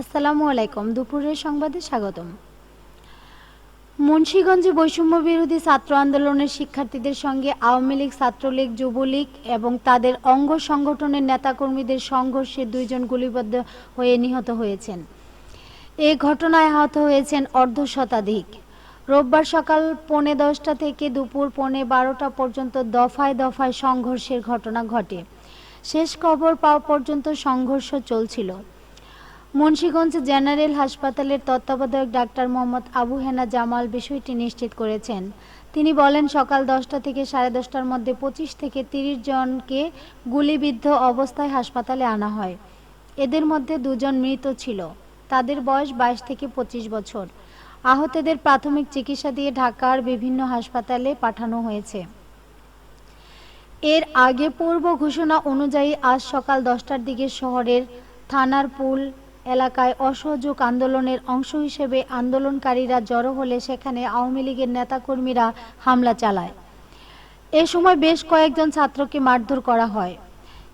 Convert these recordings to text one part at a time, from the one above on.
আসসালামু আলাইকুম। দুপুরের সংবাদে স্বাগতম। মুন্সীগঞ্জে বৈষম্য বিরোধী ছাত্র আন্দোলনের শিক্ষার্থীদের সঙ্গে আওয়ামী লীগ, ছাত্রলীগ, যুবলীগ এবং তাদের অঙ্গ সংগঠনের নেতাকর্মীদের সংঘর্ষে দুইজন গুলিবদ্ধ হয়ে নিহত হয়েছেন। এ ঘটনায় আহত হয়েছেন অর্ধ শতাধিক। রোববার সকাল পৌনে দশটা থেকে দুপুর পৌনে বারোটা পর্যন্ত দফায় দফায় সংঘর্ষের ঘটনা ঘটে। শেষ খবর পাওয়া পর্যন্ত সংঘর্ষ চলছিল। মুন্সীগঞ্জ জেনারেল হাসপাতালের তত্ত্বাবধায়ক ডাক্তার মোহাম্মদ আবু হেনা জামাল বিষয়টি নিশ্চিত করেছেন। তিনি বলেন, সকাল দশটা থেকে সাড়ে দশটার মধ্যে পঁচিশ থেকে তিরিশ জনকে গুলিবিদ্ধ অবস্থায় হাসপাতালে আনা হয়। এদের মধ্যে দুজন মৃত ছিল। তাদের বয়স বাইশ থেকে পঁচিশ বছর। আহতদের প্রাথমিক চিকিৎসা দিয়ে ঢাকার বিভিন্ন হাসপাতালে পাঠানো হয়েছে। এর আগে পূর্ব ঘোষণা অনুযায়ী আজ সকাল দশটার দিকে শহরের থানার পুল এলাকায় অসহযোগ আন্দোলনের অংশ হিসেবে আন্দোলনকারীরা জড়ো হলে সেখানে আওয়ামী লীগের নেতাকর্মীরা হামলা চালায়। এ সময় বেশ কয়েকজন ছাত্রকে মারধর করা হয়।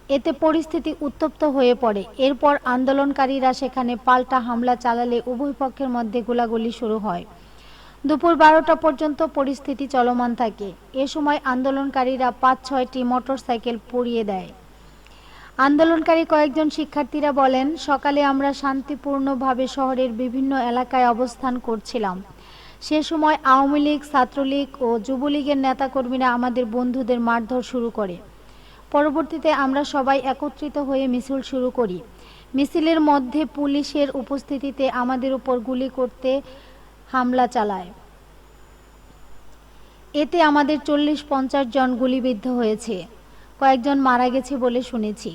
এতে পরিস্থিতি উত্তপ্ত হয়ে পড়ে। এরপর আন্দোলনকারীরা সেখানে পাল্টা হামলা চালালে উভয় পক্ষের মধ্যে গোলাগুলি শুরু হয়। দুপুর বারোটা পর্যন্ত পরিস্থিতি চলমান থাকে। এ সময় আন্দোলনকারীরা পাঁচ ছয়টি মোটরসাইকেল পুড়িয়ে দেয়। আন্দোলনকারী কয়েকজন শিক্ষার্থীরা বলেন, সকালে আমরা শান্তিপূর্ণভাবে শহরের বিভিন্ন এলাকায় অবস্থান করছিলাম। সে সময় আওয়ামী লীগ, ছাত্রলীগ ও যুবলীগের নেতাকর্মীরা আমাদের বন্ধুদের মারধর শুরু করে। পরবর্তীতে আমরা সবাই একত্রিত হয়ে মিছিল শুরু করি। মিছিলের মধ্যে পুলিশের উপস্থিতিতে আমাদের উপর গুলি করতে হামলা চালায়। এতে আমাদের চল্লিশ পঞ্চাশ জন গুলিবিদ্ধ হয়েছে। কয়েকজন মারা গেছে বলে শুনেছি।